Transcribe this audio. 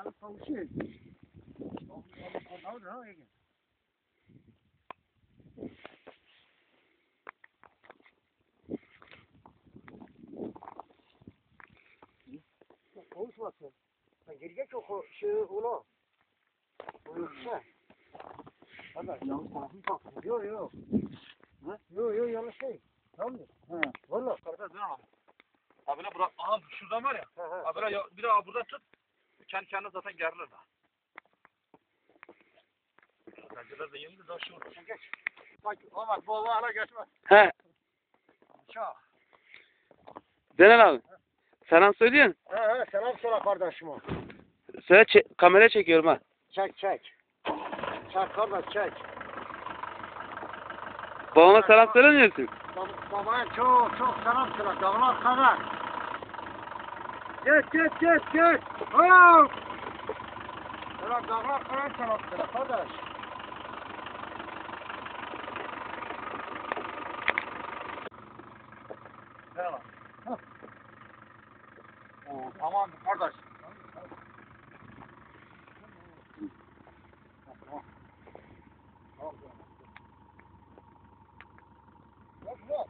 Benim tavsiye. Orada ha iyi. Konuşmasın. Sen geri geç o şey onu. Uyursa. Hadi yanlış tarafını taktın. Yok yok. Yok yok yanlış değil. Tamam mı? He. Valla. Kardeş dön abi. Abi ne bırak. Aha şuradan var ya. He he. Abi ne ya, bir daha burada tut. Kendi kendine zaten gerilir da. Bence de yeni de şu. Geç. Bak Ömer bu hala geçmez. He. Çağ. Zeynel abi. Selam söylüyorsun. He he selam söyle kardeşime. Söyle çe- kamera çekiyorum ha. Çek çek. Çek kardeş çek. Babama selam söylemiyorsun. Bab- Babaya çok çok selam söyle. Dağlar kadar. Geç geç geç geç. Hop. Ulan dağlar kıran çanaktıra kardeş. Tamam. Oo, tamam kardeş. Tamam. Tamam. Tamam.